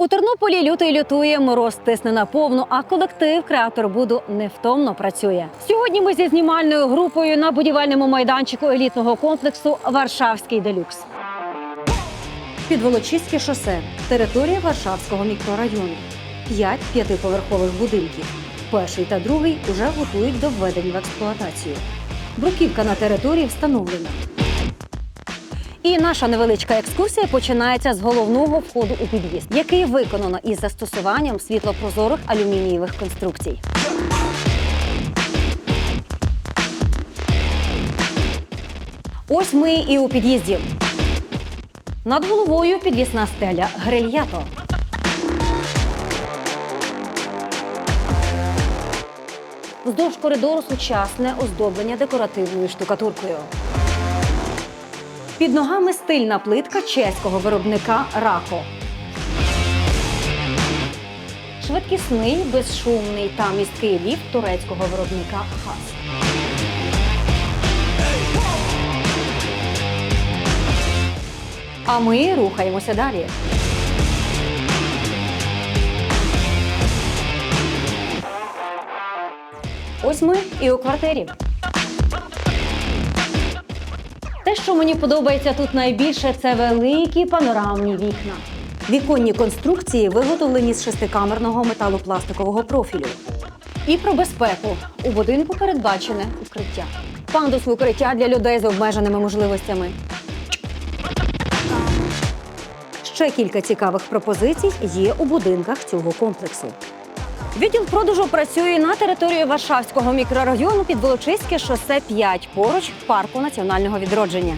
У Тернополі лютий лютує, мороз тисне на повну, а колектив креатор буду невтомно працює. Сьогодні ми зі знімальною групою на будівельному майданчику елітного комплексу Варшавський делюкс. Підволочиське шосе територія Варшавського мікрорайону. П'ять п'ятиповерхових будинків. Перший та другий уже готують до введення в експлуатацію. Бруківка на території встановлена. І наша невеличка екскурсія починається з головного входу у під'їзд, який виконано із застосуванням світлопрозорих алюмінієвих конструкцій. Ось ми і у під'їзді. Над головою підвісна стеля грильято. Вздовж коридору сучасне оздоблення декоративною штукатуркою. Під ногами стильна плитка чеського виробника Рако. Швидкісний, безшумний та місткий ліфт турецького виробника Хас. А ми рухаємося далі. Ось ми і у квартирі. Те, що мені подобається тут найбільше, це великі панорамні вікна. Віконні конструкції виготовлені з шестикамерного металопластикового профілю. І про безпеку у будинку передбачене укриття. Пандусне укриття для людей з обмеженими можливостями. Ще кілька цікавих пропозицій є у будинках цього комплексу. Відділ продажу працює на території Варшавського мікрорайону під Волочиське шосе 5 поруч парку національного відродження.